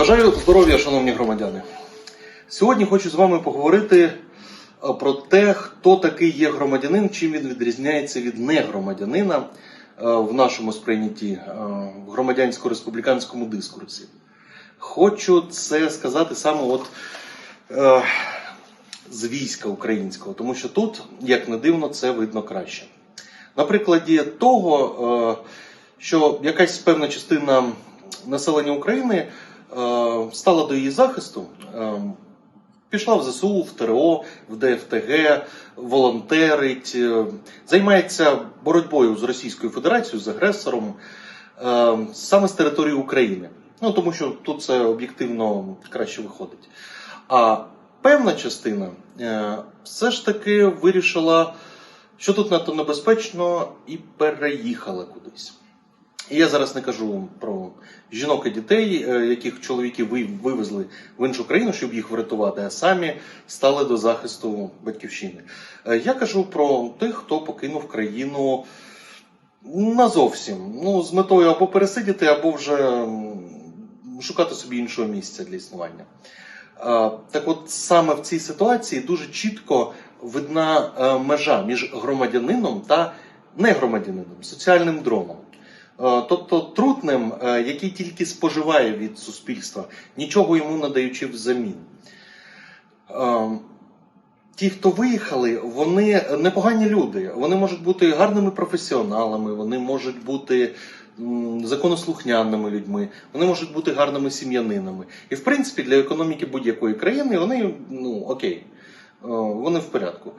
Бажаю здоров'я, шановні громадяни. Сьогодні хочу з вами поговорити е, про те, хто такий є громадянин, чим він відрізняється від негромадянина е, в нашому сприйнятті е, в громадянсько-республіканському дискурсі. Хочу це сказати саме от з війська українського, тому що тут, як не дивно, це видно краще. На прикладі того, що якась певна частина населення України стала до її захисту, е, пішла в ЗСУ, в ТРО, в ДФТГ, волонтерить, е, займається боротьбою з Російською Федерацією, з агресором е, саме з території України. Ну тому що тут це об'єктивно краще виходить. А певна частина е, все ж таки вирішила, що тут надто небезпечно, і переїхала кудись. І я зараз не кажу про жінок і дітей, е, яких чоловіки ви- вивезли в іншу країну, щоб їх врятувати, а самі стали до захисту батьківщини. Е, Я кажу про тих, хто покинув країну назовсім. Ну, з метою або пересидіти, або вже шукати собі іншого місця для існування. Е, Так от саме в цій ситуації дуже чітко видна межа між громадянином та негромадянином, соціальним дроном. Е, Тобто трутним, е, який тільки споживає від суспільства, нічого йому не даючи взамін. Е, Ті, хто виїхали, вони непогані люди. Вони можуть бути гарними професіоналами, вони можуть бути законослухняними людьми, вони можуть бути гарними сім'янинами. І в принципі для економіки будь-якої країни вони ну окей, вони в порядку.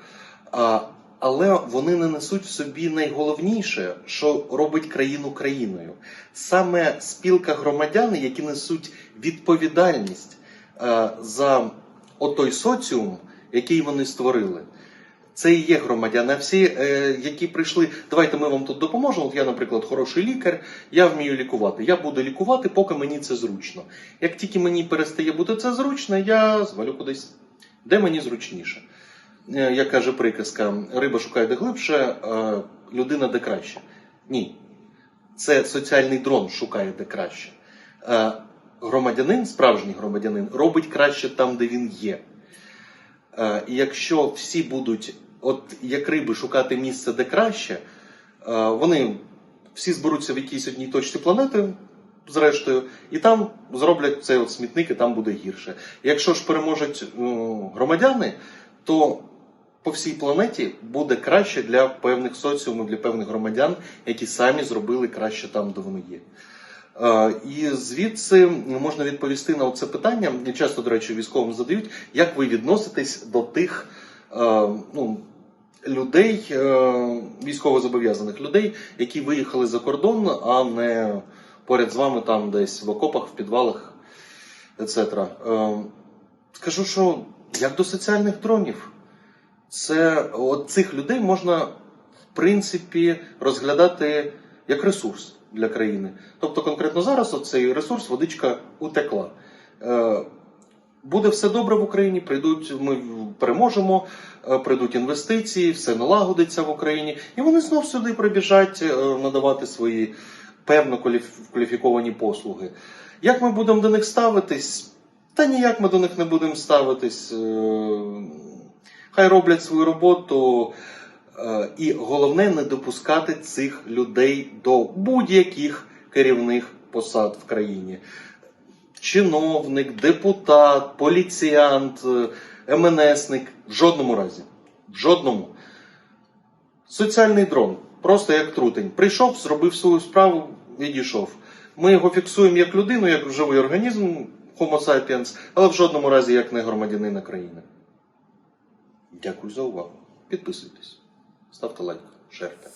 Але вони не несуть в собі найголовніше, що робить країну країною. Саме спілка громадян, які несуть відповідальність е, за отой соціум, який вони створили. Це і є громадяни. А всі, е, які прийшли, давайте ми вам тут допоможемо. От я, наприклад, хороший лікар, я вмію лікувати. Я буду лікувати, поки мені це зручно. Як тільки мені перестає бути це зручно, я звалю кудись, де мені зручніше. Е, Як каже приказка, риба шукає де глибше, людина де краще. Ні. Це соціальний дрон шукає де краще. Е, Громадянин, справжній громадянин, робить краще там, де він є. Е, якщо всі будуть, от як риби, шукати місце, де краще, вони всі зберуться в якійсь одній точці планети, зрештою, і там зроблять цей от смітник, і там буде гірше. Якщо ж переможуть ну, громадяни, то по всій планеті буде краще для певних соціумів, для певних громадян, які самі зробили краще там, де вони є. Е, І звідси можна відповісти на це питання. Часто, до речі, військовим задають, як ви відноситесь до тих е, ну, людей, е, військовозобов'язаних людей, які виїхали за кордон, а не поряд з вами там десь в окопах, в підвалах, etc. Скажу, що як до соціальних дронів, це от цих людей можна в принципі розглядати як ресурс для країни. Тобто, конкретно зараз цей ресурс водичка утекла. Е, Буде все добре в Україні, прийдуть, ми переможемо, е, прийдуть інвестиції, все налагодиться в Україні, і вони знов сюди прибіжать е, надавати свої певно кваліфіковані послуги. Як ми будемо до них ставитись? Та ніяк ми до них не будемо ставитись. Хай роблять свою роботу. Е, І головне не допускати цих людей до будь-яких керівних посад в країні. Чиновник, депутат, поліціянт, е, МНСник в жодному разі. В жодному. Соціальний дрон, просто як трутень. Прийшов, зробив свою справу, відійшов. Ми його фіксуємо як людину, як живий організм Homo sapiens, але в жодному разі як не громадянина країни. Дякую за увагу. Підписуйтесь, ставте лайк, шерте.